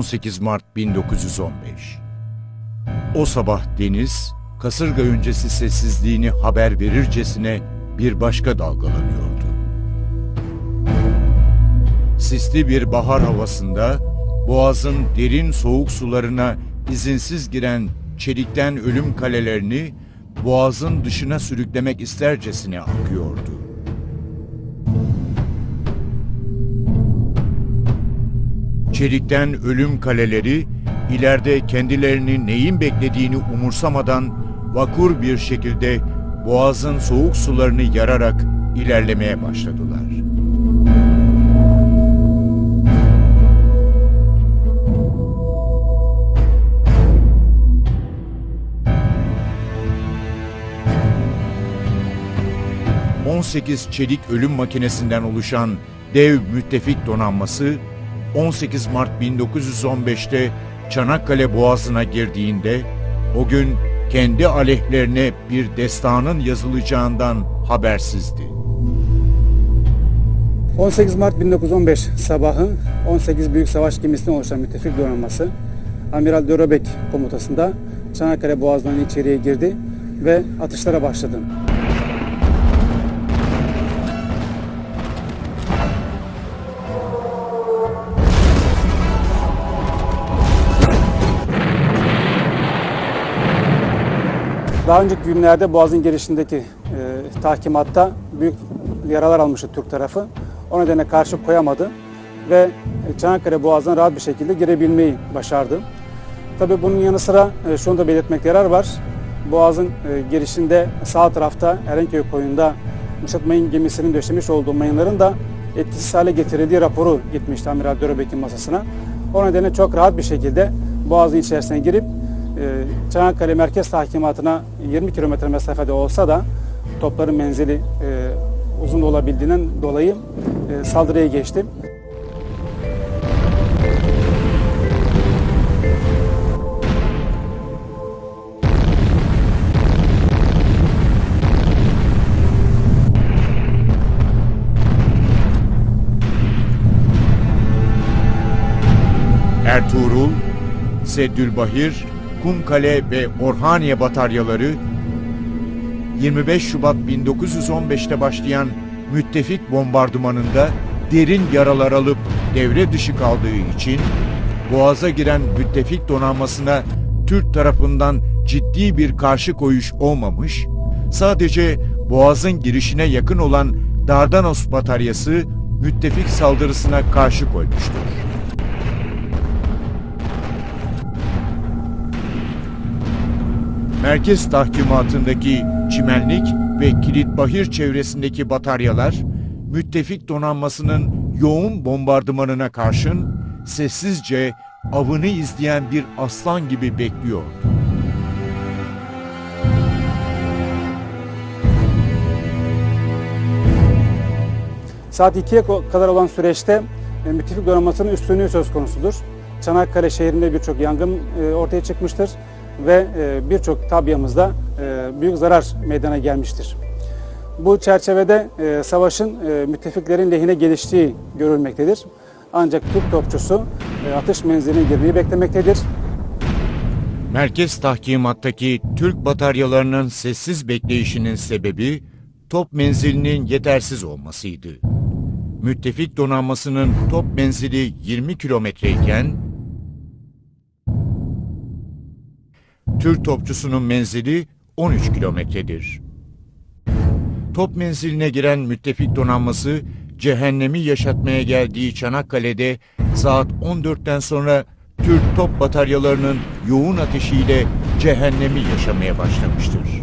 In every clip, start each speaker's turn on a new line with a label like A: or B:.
A: 18 Mart 1915 O sabah deniz, kasırga öncesi sessizliğini haber verircesine bir başka dalgalanıyordu. Sisli bir bahar havasında boğazın derin soğuk sularına izinsiz giren çelikten ölüm kalelerini boğazın dışına sürüklemek istercesine akıyordu. Çelikten ölüm kaleleri ileride kendilerini neyin beklediğini umursamadan vakur bir şekilde boğazın soğuk sularını yararak ilerlemeye başladılar. ...18 çelik ölüm makinesinden oluşan dev müttefik donanması 18 Mart 1915'te Çanakkale Boğazı'na girdiğinde o gün kendi aleyhlerine bir destanın yazılacağından habersizdi.
B: 18 Mart 1915 sabahı 18 büyük savaş gemisinden oluşan müttefik donanması Amiral Döröbek komutasında Çanakkale Boğazı'ndan içeriye girdi ve atışlara başladı. Daha önceki günlerde Boğaz'ın girişindeki e, tahkimatta büyük yaralar almıştı Türk tarafı. O nedenle karşı koyamadı ve Çanakkale Boğazı'na rahat bir şekilde girebilmeyi başardı. Tabii bunun yanı sıra e, şunu da belirtmekte yarar var. Boğaz'ın e, girişinde sağ tarafta Erenköy koyunda Müsat Mayın gemisinin döşemiş olduğu mayınların da etkisiz hale getirildiği raporu gitmişti Amiral Döröbek'in masasına. O nedenle çok rahat bir şekilde Boğaz'ın içerisine girip e, Çanakkale Merkez Tahkimatı'na 20 kilometre mesafede olsa da topların menzili e, uzun olabildiğinden dolayı e, saldırıya geçti.
A: Ertuğrul, Seddülbahir, Kumkale ve Orhaniye bataryaları 25 Şubat 1915'te başlayan müttefik bombardımanında derin yaralar alıp devre dışı kaldığı için Boğaz'a giren müttefik donanmasına Türk tarafından ciddi bir karşı koyuş olmamış, sadece Boğaz'ın girişine yakın olan Dardanos bataryası müttefik saldırısına karşı koymuştur. Merkez tahkimatındaki çimenlik ve kilitbahir çevresindeki bataryalar, müttefik donanmasının yoğun bombardımanına karşın sessizce avını izleyen bir aslan gibi bekliyor.
B: Saat 2'ye ko- kadar olan süreçte e, müttefik donanmasının üstünlüğü söz konusudur. Çanakkale şehrinde birçok yangın e, ortaya çıkmıştır ve e, birçok tabyamızda e, büyük zarar meydana gelmiştir. Bu çerçevede e, savaşın müttefiklerin lehine geliştiği görülmektedir. Ancak Türk topçusu atış menziline girmeyi beklemektedir.
A: Merkez tahkimattaki Türk bataryalarının sessiz bekleyişinin sebebi top menzilinin yetersiz olmasıydı. Müttefik donanmasının top menzili 20 kilometreyken Türk topçusunun menzili 13 kilometredir. Top menziline giren müttefik donanması cehennemi yaşatmaya geldiği Çanakkale'de saat 14'ten sonra Türk top bataryalarının yoğun ateşiyle cehennemi yaşamaya başlamıştır.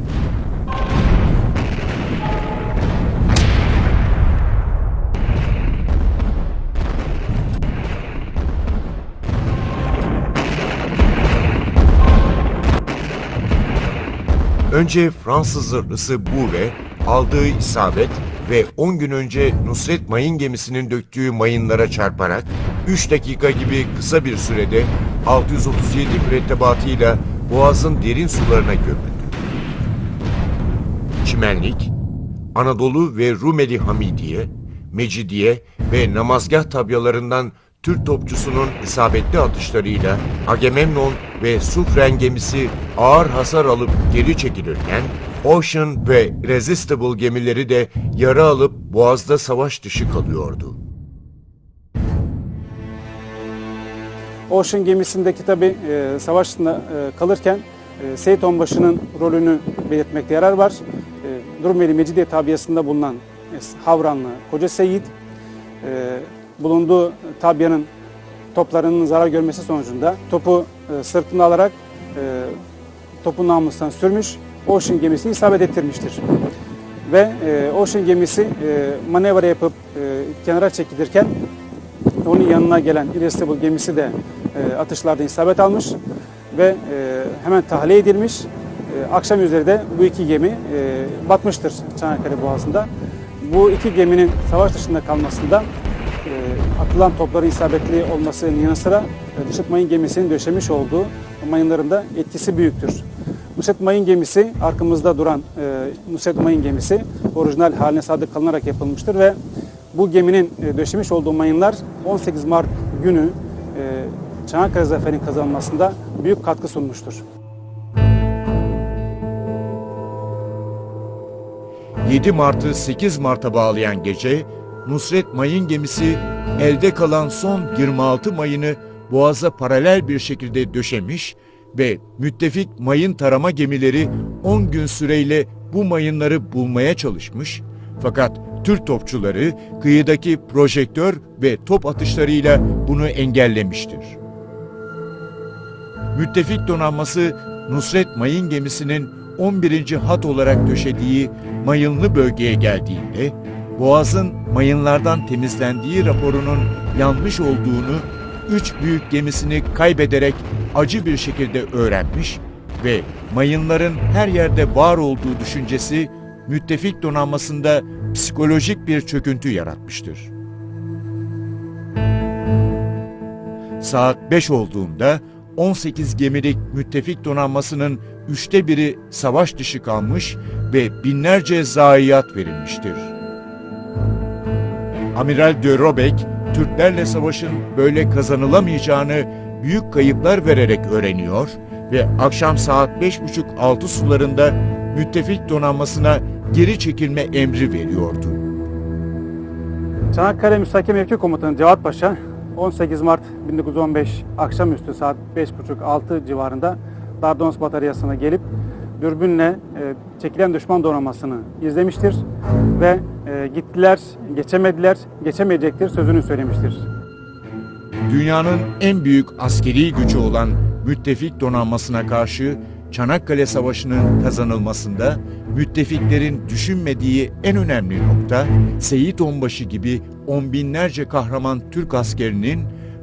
A: Önce Fransız zırhlısı Bouvet aldığı isabet ve 10 gün önce Nusret mayın gemisinin döktüğü mayınlara çarparak 3 dakika gibi kısa bir sürede 637 mürettebatıyla Boğaz'ın derin sularına gömüldü. Çimenlik, Anadolu ve Rumeli Hamidiye, Mecidiye ve namazgah tabyalarından Türk topçusunun isabetli atışlarıyla Agamemnon ve Sufren gemisi ağır hasar alıp geri çekilirken Ocean ve Resistible gemileri de yara alıp boğazda savaş dışı kalıyordu.
B: Ocean gemisindeki tabi e, savaşında e, kalırken e, Seyit Onbaşı'nın rolünü belirtmekte yarar var. E, Durumeli Mecidiye tabiyasında bulunan e, Havranlı Koca Seyit e, bulunduğu tabiyanın toplarının zarar görmesi sonucunda topu e, sırtına alarak e, topun namlustan sürmüş, Ocean gemisini isabet ettirmiştir. Ve e, Ocean gemisi e, manevra yapıp kenara çekilirken onun yanına gelen Irresistible gemisi de e, atışlarda isabet almış ve hemen tahliye edilmiş. Akşam üzeri de bu iki gemi batmıştır Çanakkale Boğazı'nda. Bu iki geminin savaş dışında kalmasında atılan topların isabetli olmasının yanı sıra e, Nusret Mayın gemisinin döşemiş olduğu mayınların da etkisi büyüktür. Nusret Mayın gemisi arkamızda duran e, Nusret Mayın gemisi orijinal haline sadık kalınarak yapılmıştır ve bu geminin e, döşemiş olduğu mayınlar 18 Mart günü e, Çanakkale Zaferi'nin kazanılmasında büyük katkı sunmuştur.
A: 7 Mart'ı 8 Mart'a bağlayan gece Nusret Mayın gemisi elde kalan son 26 mayını boğaza paralel bir şekilde döşemiş ve müttefik mayın tarama gemileri 10 gün süreyle bu mayınları bulmaya çalışmış fakat Türk topçuları kıyıdaki projektör ve top atışlarıyla bunu engellemiştir. Müttefik donanması Nusret Mayın gemisinin 11. hat olarak döşediği mayınlı bölgeye geldiğinde Boğaz'ın mayınlardan temizlendiği raporunun yanlış olduğunu üç büyük gemisini kaybederek acı bir şekilde öğrenmiş ve mayınların her yerde var olduğu düşüncesi müttefik donanmasında psikolojik bir çöküntü yaratmıştır. Saat 5 olduğunda 18 gemilik müttefik donanmasının üçte biri savaş dışı kalmış ve binlerce zayiat verilmiştir. Amiral de Robek, Türklerle savaşın böyle kazanılamayacağını büyük kayıplar vererek öğreniyor ve akşam saat 5.30-6 sularında müttefik donanmasına geri çekilme emri veriyordu.
B: Çanakkale Müstakil Mevki Komutanı Cevat Paşa 18 Mart 1915 akşamüstü saat 5.30-6 civarında Dardanos Bataryası'na gelip dürbünle e, çekilen düşman donanmasını izlemiştir ve e, gittiler, geçemediler, geçemeyecektir sözünü söylemiştir.
A: Dünyanın en büyük askeri gücü olan müttefik donanmasına karşı Çanakkale Savaşı'nın kazanılmasında müttefiklerin düşünmediği en önemli nokta Seyit Onbaşı gibi on binlerce kahraman Türk askerinin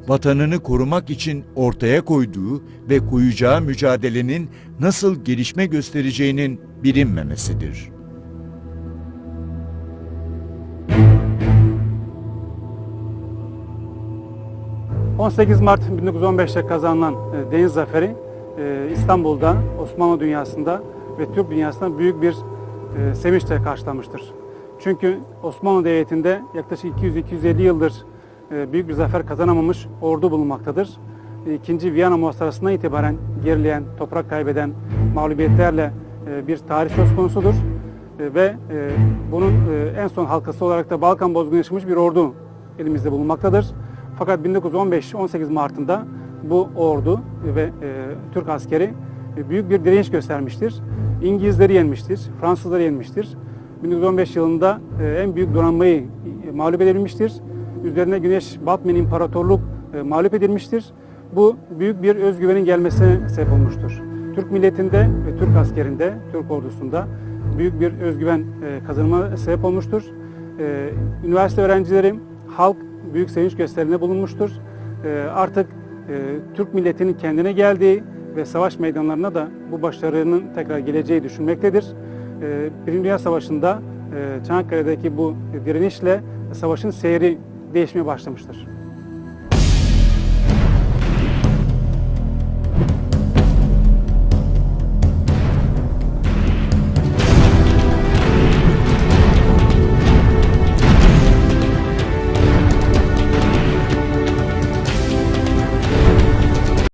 A: vatanını korumak için ortaya koyduğu ve koyacağı mücadelenin nasıl gelişme göstereceğinin bilinmemesidir.
B: Hı. 18 Mart 1915'te kazanılan e, Deniz Zaferi e, İstanbul'da, Osmanlı dünyasında ve Türk dünyasında büyük bir e, sevinçle karşılanmıştır. Çünkü Osmanlı Devleti'nde yaklaşık 200-250 yıldır büyük bir zafer kazanamamış ordu bulunmaktadır. E, İkinci Viyana Muhasarası'ndan itibaren gerileyen, toprak kaybeden mağlubiyetlerle e, bir tarih söz konusudur. E, Ve e, bunun e, en son halkası olarak da Balkan bozgunu yaşamış bir ordu elimizde bulunmaktadır. Fakat 1915-18 Mart'ında bu ordu ve e, Türk askeri e, büyük bir direniş göstermiştir. İngilizleri yenmiştir, Fransızları yenmiştir. 1915 yılında e, en büyük donanmayı e, mağlup edilmiştir. Üzerine Güneş Batman İmparatorluk e, mağlup edilmiştir. Bu büyük bir özgüvenin gelmesine sebep olmuştur. Türk milletinde ve Türk askerinde, Türk ordusunda büyük bir özgüven e, kazanma sebep olmuştur. E, Üniversite öğrencileri, halk büyük sevinç gösterilerinde bulunmuştur. E, Artık e, Türk milletinin kendine geldiği ve savaş meydanlarına da bu başarının tekrar geleceği düşünmektedir. E, Birinci Dünya Savaşı'nda e, Çanakkale'deki bu direnişle savaşın seyri değişmeye başlamıştır.